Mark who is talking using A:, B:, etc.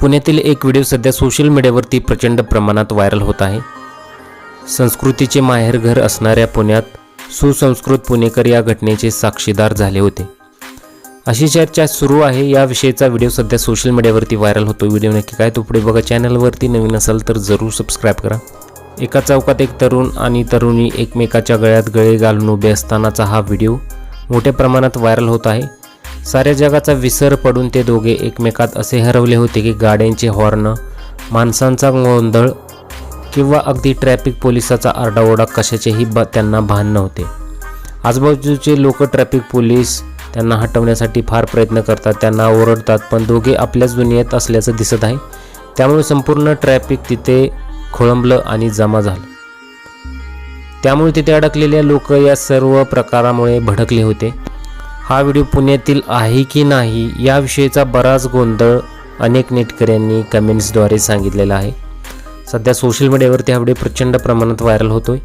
A: पुण्यातील एक व्हिडिओ सध्या सोशल मीडियावरती प्रचंड प्रमाणात व्हायरल होत आहे. संस्कृतीचे माहेरघर असणाऱ्या पुण्यात सुसंस्कृत पुणेकर या घटनेचे साक्षीदार झाले होते. अशी चर्चा सुरू आहे. याविषयीचा व्हिडिओ सध्या सोशल मीडियावरती व्हायरल होतो व्हिडिओ नक्की काय तो पुढे बघा. चॅनलवरती नवीन असाल तर जरूर सबस्क्राईब करा. एका चौकात एक तरुण आणि तरुणी एकमेकाच्या गळ्यात गळे घालून उभे असतानाचा हा व्हिडिओ मोठ्या प्रमाणात व्हायरल होत आहे. साऱ्या जगाचा विसर पडून ते दोघे एकमेकात असे हरवले होते की गाड्यांचे हॉर्न माणसांचा गोंधळ किंवा अगदी ट्रॅफिक पोलिसाचा आरडाओरडा कशाचेही ब त्यांना भान नव्हते. आजूबाजूचे लोक ट्रॅफिक पोलीस त्यांना हटवण्यासाठी फार प्रयत्न करतात त्यांना ओरडतात पण दोघे आपल्याच दुनियेत असल्याचं दिसत आहे. त्यामुळे संपूर्ण ट्रॅफिक तिथे खोळंबलं आणि जमा झालं. त्यामुळे तिथे अडकलेल्या लोक या सर्व प्रकारामुळे भडकले होते. हा व्हिडिओ पुण्यातील आहे की नाही याविषयीचा बराच गोंधळ अनेक नेटकऱ्यांनी कमेंट्सद्वारे सांगितलेला आहे. सध्या सोशल मीडियावरती हा व्हिडिओ प्रचंड प्रमाणात व्हायरल होतोय.